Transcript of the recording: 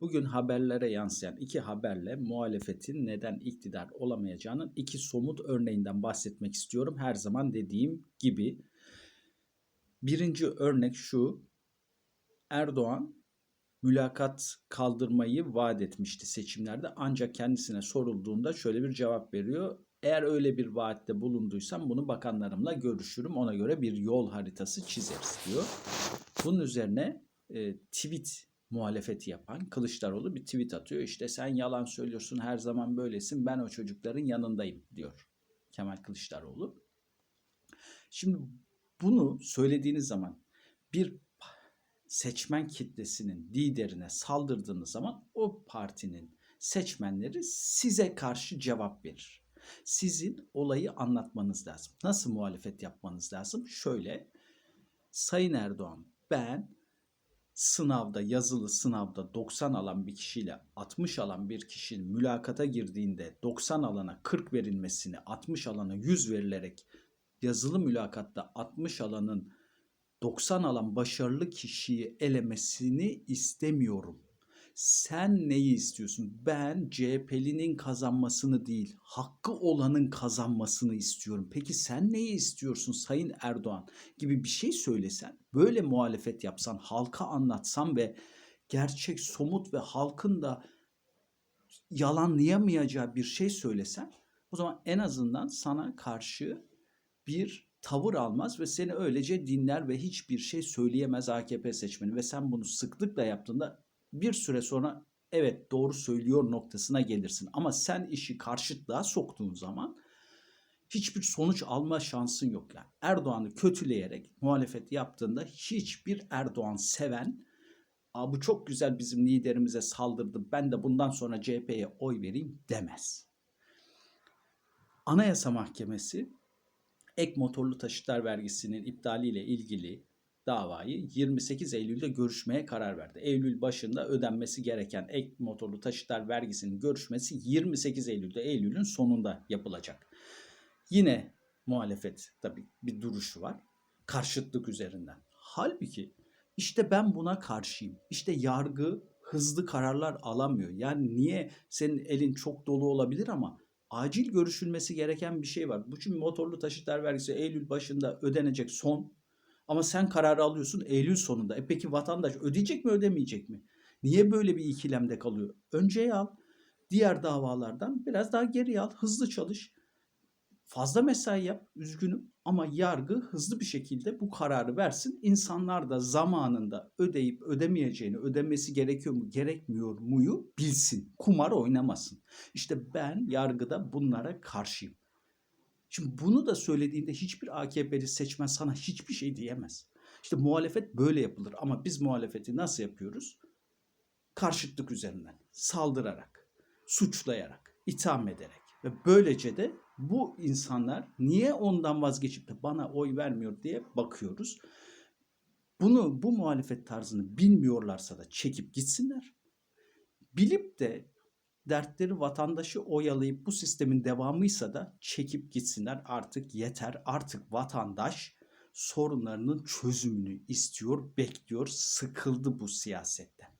Bugün haberlere yansıyan iki haberle muhalefetin neden iktidar olamayacağının iki somut örneğinden bahsetmek istiyorum. Her zaman dediğim gibi. Birinci örnek şu. Erdoğan mülakat kaldırmayı vaat etmişti seçimlerde ancak kendisine sorulduğunda şöyle bir cevap veriyor. Eğer öyle bir vaatte bulunduysam bunu bakanlarımla görüşürüm. Ona göre bir yol haritası çizeriz diyor. Bunun üzerine e, tweet muhalefeti yapan Kılıçdaroğlu bir tweet atıyor. İşte sen yalan söylüyorsun her zaman böylesin ben o çocukların yanındayım diyor Kemal Kılıçdaroğlu. Şimdi bunu söylediğiniz zaman bir seçmen kitlesinin liderine saldırdığınız zaman o partinin seçmenleri size karşı cevap verir. Sizin olayı anlatmanız lazım. Nasıl muhalefet yapmanız lazım? Şöyle Sayın Erdoğan ben sınavda yazılı sınavda 90 alan bir kişiyle 60 alan bir kişinin mülakata girdiğinde 90 alana 40 verilmesini 60 alana 100 verilerek yazılı mülakatta 60 alanın 90 alan başarılı kişiyi elemesini istemiyorum. Sen neyi istiyorsun? Ben CHP'linin kazanmasını değil, hakkı olanın kazanmasını istiyorum. Peki sen neyi istiyorsun Sayın Erdoğan gibi bir şey söylesen, böyle muhalefet yapsan, halka anlatsan ve gerçek, somut ve halkın da yalanlayamayacağı bir şey söylesen, o zaman en azından sana karşı bir tavır almaz ve seni öylece dinler ve hiçbir şey söyleyemez AKP seçmeni ve sen bunu sıklıkla yaptığında bir süre sonra evet doğru söylüyor noktasına gelirsin. Ama sen işi karşıtlığa soktuğun zaman hiçbir sonuç alma şansın yok yani. Erdoğan'ı kötüleyerek muhalefet yaptığında hiçbir Erdoğan seven Aa, bu çok güzel bizim liderimize saldırdı ben de bundan sonra CHP'ye oy vereyim demez. Anayasa Mahkemesi ek motorlu taşıtlar vergisinin iptaliyle ilgili davayı 28 Eylül'de görüşmeye karar verdi. Eylül başında ödenmesi gereken ek motorlu taşıtlar vergisinin görüşmesi 28 Eylül'de Eylül'ün sonunda yapılacak. Yine muhalefet tabii bir duruşu var. Karşıtlık üzerinden. Halbuki işte ben buna karşıyım. İşte yargı hızlı kararlar alamıyor. Yani niye senin elin çok dolu olabilir ama acil görüşülmesi gereken bir şey var. Bu çünkü motorlu taşıtlar vergisi Eylül başında ödenecek son ama sen kararı alıyorsun Eylül sonunda. E peki vatandaş ödeyecek mi ödemeyecek mi? Niye böyle bir ikilemde kalıyor? Önceye al. Diğer davalardan biraz daha geri al. Hızlı çalış. Fazla mesai yap. Üzgünüm. Ama yargı hızlı bir şekilde bu kararı versin. İnsanlar da zamanında ödeyip ödemeyeceğini, ödemesi gerekiyor mu, gerekmiyor muyu bilsin. Kumar oynamasın. İşte ben yargıda bunlara karşıyım. Şimdi bunu da söylediğinde hiçbir AKP'li seçmen sana hiçbir şey diyemez. İşte muhalefet böyle yapılır ama biz muhalefeti nasıl yapıyoruz? Karşıtlık üzerinden, saldırarak, suçlayarak, itham ederek ve böylece de bu insanlar niye ondan vazgeçip de bana oy vermiyor diye bakıyoruz. Bunu bu muhalefet tarzını bilmiyorlarsa da çekip gitsinler. Bilip de dertleri vatandaşı oyalayıp bu sistemin devamıysa da çekip gitsinler artık yeter. Artık vatandaş sorunlarının çözümünü istiyor, bekliyor, sıkıldı bu siyasetten.